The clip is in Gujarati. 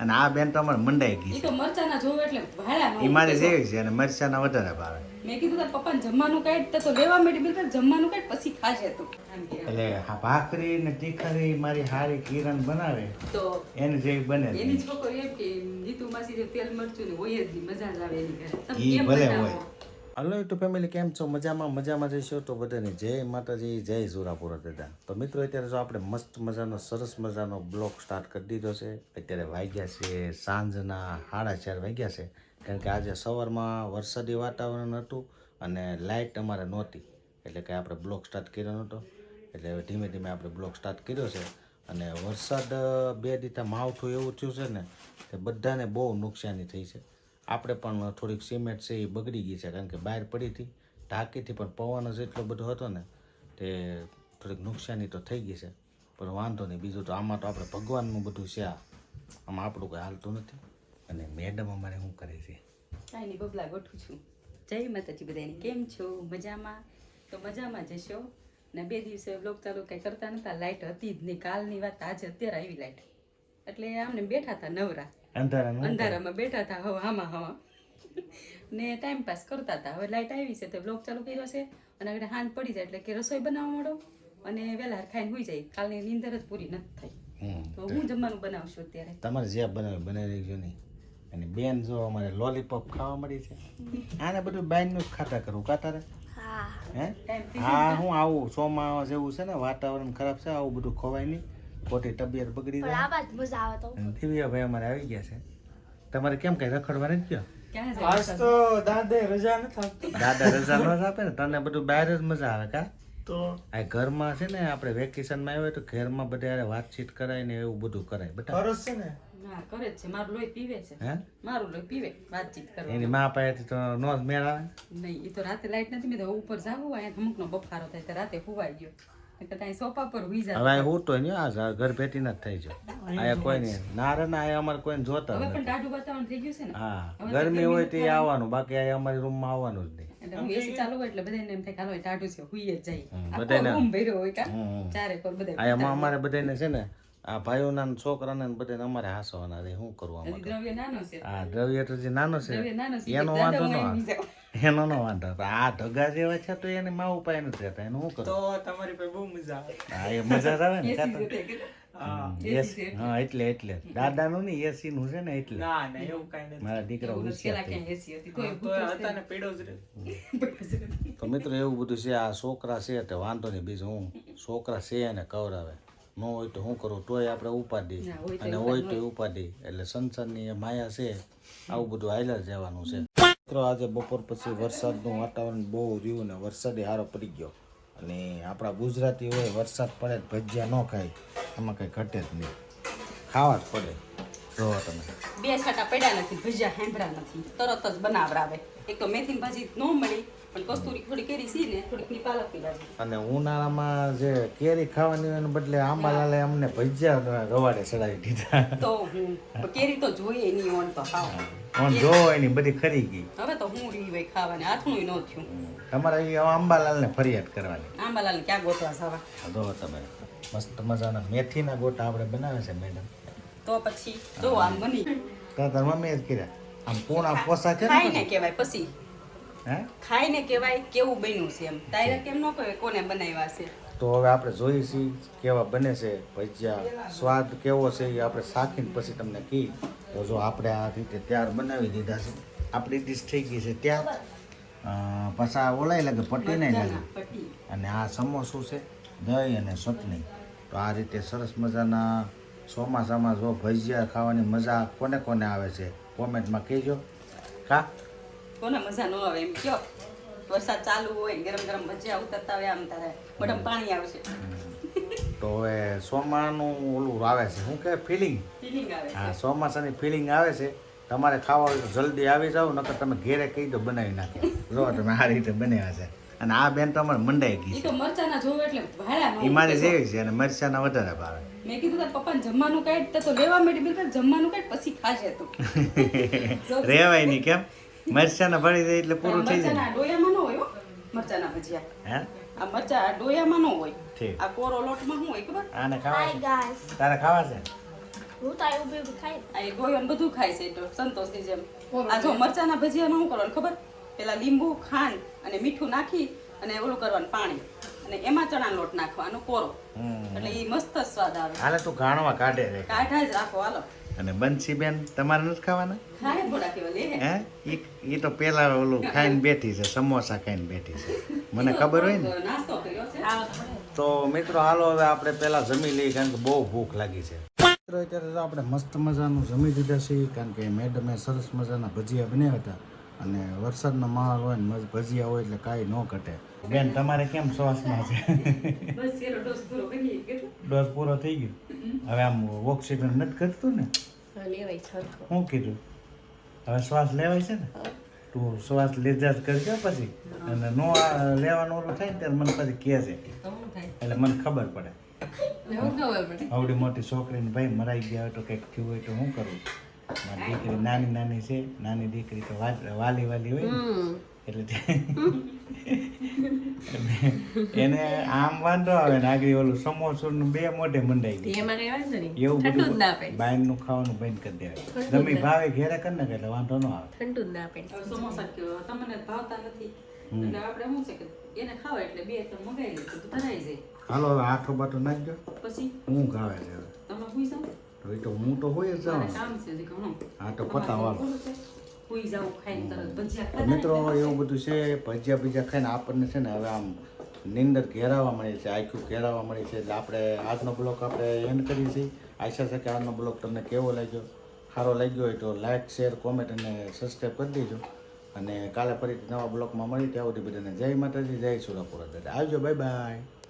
અને આ બેન તો અમારે મંડાઈ ગઈ તો મરચાના જોવે એટલે ભાડા ન જેવી છે અને મરચાના વધારે ભાવે. મેં કીધું તાર પપ્પાને જમવાનું કાઢ તો તો લેવા મેડી બિલકુલ જમવાનું કાઢ પછી ખાશે તું. એટલે આ ભાખરી ને તીખરી મારી હારી કિરણ બનાવે. તો એને જેવી બને એની છોકરી એમ કે નીતુ માસી જે તેલ મરચું ને હોય જ મજા જ આવે એની ઘરે. ઈ ભલે હોય. હલો યુટ્યુબ ફેમિલી કેમ છો? મજામાં મજામાં જઈશો તો બધાને જય માતાજી, જય સુરાપુરા દાદા. તો મિત્રો, અત્યારે જો આપણે મસ્ત મજાનો, સરસ મજાનો બ્લોક સ્ટાર્ટ કરી દીધો છે. અત્યારે વાગ્યા છે સાંજના સાડા ચાર વાગ્યા છે. કારણ કે આજે સવારમાં વરસાદી વાતાવરણ હતું અને લાઇટ અમારે નહોતી. એટલે કે આપણે બ્લોક સ્ટાર્ટ કર્યો નહોતો. એટલે હવે ધીમે ધીમે આપણે બ્લોગ સ્ટાર્ટ કર્યો છે. અને વરસાદ, બે દીતા માવઠું એવું થયું છે ને કે બધાને બહુ નુકસાની થઈ છે. આપણે પણ થોડીક સિમેન્ટ છે એ બગડી ગઈ છે, કારણ કે બહાર પડી હતી. ઢાંકીથી પણ પવન જ એટલો બધો હતો ને, તે થોડીક નુકસાની તો થઈ ગઈ છે. પણ વાંધો નહીં, બીજું તો આમાં તો આપણે ભગવાનનું બધું છે આ. આમાં આપણું કંઈ હાલતું નથી. અને મેડમ અમારે શું કરે છે? કાંઈ નહીં, બબલા ગોઠું છું. જય માતાજી બધાને કેમ છો? મજામાં? તો મજામાં જશો ને બે દિવસે બ્લોગ ચાલુ કંઈ કરતા નતા. લાઇટ હતી જ નહીં. કાલની વાત આજે અત્યારે આવી લાઇટ એટલે આમને બેઠા હતા નવરા. અંધારાનું અંધારામાં બેઠા હતા. હવે હામાં હવા ને ટાઈમ પાસ કરતા હતા. હવે લાઇટ આવી છે તો બ્લોગ ચાલુ કર્યો છે. અને આગળ હાંજ પડી જાય એટલે કે રસોઈ બનાવવા માંડો અને વહેલા ખાઈને હોઈ જાય. કાલની નીંદર જ પૂરી નથી થઈ તો હું જમવાનું બનાવશું અત્યારે. તમારે જે બનાવે બનાવી લેજો નહીં અને બેન જો અમારે લોલીપોપ ખાવા મળી છે. આને બધું બાયનું જ ખાતા કરવું કાતારે હે. હા? હું આવું સોમાં જેવું છે ને વાતાવરણ ખરાબ છે આવું બધું ખવાય નહીં. ખોટી તબિયત બગડી પણ આ જ મજા આવે તો. અને દિવ્યાભાઈ અમારે આવી ગયા છે. તમારે કેમ કઈ રખડવા નથી ગયો? આજ તો દાદે રજા નથી આપતી. દાદા રજા ન આપે ને તને બધું બહાર જ મજા આવે કા? તો આ ઘરમાં છે ને આપણે વેકેશનમાં આવ્યો તો ઘરમાં બધા વાતચીત કરાય ને એવું બધું કરાય બટા. ખરસ છે ને? હા કરે છે. મારું લોહી પીવે છે. હે? મારું લોહી પીવે વાતચીત કરવા એની મા પાસેથી તો નો જ મેળ આવે. નહીં એ તો રાતે લાઈટ નથી મેં તો ઉપર જાવું અહીંયા ધમકનો બફારો થાય તો રાતે હુવાઈ ગયો. સોફા પર હુઈ જાય હવે હું તો નહીં આ ઘર ભેટી ના થઈ છે આયા કોઈ નહીં ના ના આયા અમારે કોઈને જોતા હવે પણ ટાઢું વાતાવરણ થઈ ગયું છે ને? હા ગરમી હોય તો આવવાનું બાકી આ અમારી રૂમમાં આવવાનું જ નહીં. એટલે હું એસી ચાલુ હોય એટલે બધાને એમ થાય કે ટાઢું છે હુઈ જ જાય. બધાને- રૂમ ભર્યો હોય કા? ચારે કોર બધા આયા અમારે બધાને છે ને આ ભાઈઓના ને છોકરાને ને બધાને અમારે હાસવાના રે શું કરવું આમાં દ્રવ્ય નાનો છે. દ્રવ્ય તો જે નાનો છે એનો વાંધો ન આવે. એનો નો વાંધો આ ઢગા જેવા છે તો એને માં ઉપાય નથી રહેતા. એનું શું તો તમારી પાસે બહુ મજા આવે. હા એ મજા આવે ને. હા હા એટલે એટલે. દાદાનું નહીં એસી નું છે ને એટલે. ના ના એવું કાઈ નથી. મારા દીકરા હોશિયાર તો હતા ને પીડો જ રહે. તો મિત્રો એવું બધું છે આ છોકરા છે તે વાંધો નહીં બીજું હું છોકરા છે એને કવરાવે. ન હોય તો શું કરું? તોય આપણે ઉપાડી. ના, હોય તો અને હોય તો ઉપાડી. એટલે સંસારની એ માયા છે આવું બધું હાઈલર જવાનું છે. મિત્રો આજે બપોર પછી વરસાદનું વાતાવરણ બહુ રહ્યું ને વરસાદી હારો પડી ગયો. અને આપણા ગુજરાતી હોય વરસાદ પડે ભજીયા ન ખાય એમાં કંઈ ઘટે જ નહીં. ખાવા જ પડે. જોવો તમે બે છાટા પડ્યા નથી ભજીયા સાંભળ્યા નથી. તરત જ બનાવરાવે એક તો મેથીની ભાજી ન મળી પણ કસ્તુરી થોડી કેરી સી ને થોડીકની પાલકની ભાજી. અને ઉનાળામાં જે કેરી ખાવાની હોય એને બદલે આંબાલાલે અમને ભજીયા રવાડે ચડાવી દીધા. તો હું કેરી તો જોઈએ નહીં ઓન તો ખાવ ઓન જો એની બધી ખરી ગઈ. હવે તો હું હોય ખાવાની હાથનું ન થયું. તમારે એ આંબાલાલને ફરિયાદ કરવાની. આંબાલાલ ક્યાં ગોતવા જવા? જો તમે. મસ્ત મજાના મેથીના ગોટા આપણે બનાવે છે મેડમ તો પછી જો આમ બની તો તાર મમ્મીએ જ કર્યા. આમ પૂણા પોસા છે ને કહેવાય પછી. હે? ખાઈને કહેવાય કેવું બન્યું છે એમ. તારે કેમ ન કહેવાય કોને બનાવ્યા છે. તો હવે આપણે જોઈએ છીએ કેવા બને છે. ભજીયા સ્વાદ કેવો છે એ આપણે શાખીને પછી તમને કહી તો જો આપણે આ રીતે તૈયાર બનાવી દીધા છે. આપણી ડીશ થઈ ગઈ છે ત્યાર પાછા ઓલાય લાગે પટ્ટી નહીં લાગે અને આ સમોસું છે દહીં અને ચટણી. તો આ રીતે સરસ મજાના ચોમાસામાં જો ભજીયા ખાવાની મજા કોને કોને આવે છે? કોમેન્ટમાં કહેજો. કા? કોને મજા ન આવે એમ કયો? વરસાદ ચાલુ હોય ગરમ ગરમ ભજીયા ઉતરતા હોય આમ તારે. બટમ પાણી આવશે. તો હવે ચોમાનું ઓલું આવે છે. શું કે ફિલિંગ. ફિલિંગ આવે હા ચોમાસાની ફિલિંગ આવે છે. તમારે ખાવા હોય તો જલ્દી આવી જાઓ નકર તમે ઘેરે કહી દો બનાવી નાખે. જો તમે આ રીતે બનાવ્યા છે. અને આ બેન તો અમારે મંડાઈ ગઈ ઈ તો મરચાના જોવે એટલે ભાડા મારે જેવી છે અને મરચાના વધારે ભાવે. મેં કીધું તાર પપ્પાને જમવાનું કાઢ તો લેવા માંડી બિલકુલ જમવાનું કાઢ પછી ખાશે તું. રેવાય નહીં કેમ? મરચાના ભળી જાય એટલે પૂરું થઈ જાય. ડોયામાં ન હોય હો મરચાના ભજીયા. હે? આ મરચા ડોયામાં ન હોય. આ કોરો લોટમાં શું હોય ખબર? આને ખાવા હાય ગાઈસ તારે ખાવા છે? હું તો ઊભી ઊભી ખાઈ. આ ગોયન ને બધું ખાય છે તો સંતોષની જેમ. આ જો મરચાના ભજીયામાં શું કરવાનું ખબર? પેલા લીંબુ ખાંડ અને મીઠું નાખી અને ઓલું કરવાનું પાણી. અને એમાં ચણાનો લોટ નાખવાનો કોરો. એટલે એ મસ્ત સ્વાદ આવે. હાલે તું ગાણવા કાઢે રે. કાઢા જ રાખો હાલો. અને બંસીબેન તમારે નથી ખાવાના? ખાય થોડા કેવા લે. હે? ઈ તો પેલા ઓલું ખાઈને બેઠી છે સમોસા ખાઈને બેઠી છે. મને ખબર હોય ને? નાસ્તો કર્યો છે. તો મિત્રો હાલો હવે આપણે પહેલા જમી લઈએ કારણ કે બહુ ભૂખ લાગી છે. મિત્રો અત્યારે તો આપણે મસ્ત મજાનું જમી દીધા છીએ કારણ કે મેડમે સરસ મજાના ભજીયા બન્યા હતા. અને વરસાદનો માહોલ હોય ને ભજીયા હોય એટલે કાંઈ ન ઘટે. બેન તમારે કેમ શ્વાસમાં છે? ડોઝ પૂરો થઈ ગયો? હવે આમ ઓક્સિજન નથી કરતું ને? શું કીધું? હવે શ્વાસ લેવાય છે ને? તું શ્વાસ લીધા જ કરજો પછી. અને નો લેવાનું ઓલું થાય ને ત્યારે મને પછી કહે છે. એટલે મને ખબર પડે. આવડી મોટી છોકરીને ભાઈ મરાઈ ગયા હોય તો કંઈક થયું હોય તો શું કરવું મારી દીકરી નાની નાની છે નાની દીકરી તો વાલી વાલી હોય એટલે એને આમ વાંધો આવે ને આગળ ઓલું સમોસું નું બે મોઢે મંડાઈ ગયું એમાં કઈ વાંધો નહીં. એવું ના બધું પડે. બહારનું ખાવાનું બંધ કરી દેવાય તમે ભાવે ઘેરે કરી નાખે એટલે વાંધો ન આવે. ઠંડુ જ ના આપે સમોસા કયો તમને ભાવતા નથી. એટલે આપણે શું છે કે એને ખાવા એટલે બે તો મગાઈ લે તો ધરાઈ જાય. હાલો હવે આઠો બાટો નાખજો. પછી? હું ગાવે છે તમે જાઓ તો એ તો હું તો હોય જ હા. તો પતાવવાનું. મિત્રો એવું બધું છે ભજીયા ભજીયા ખાઈને આપણને છે ને હવે આમ નિંદર ઘેરાવા મળે છે આઈક્યુ ઘેરાવા મળે છે એટલે આપણે આજનો બ્લોક આપણે એન્ડ કરીએ છીએ. આશા છે કે આજનો બ્લોક તમને કેવો લાગ્યો? સારો લાગ્યો હોય તો લાઈક શેર કોમેન્ટ અને સબસ્ક્રાઈબ કરી દેજો. અને કાલે ફરીથી નવા બ્લોકમાં મળી ત્યાં સુધી બધાને જય માતાજી જય સુરાપુરા દાદા. આવજો બાય બાય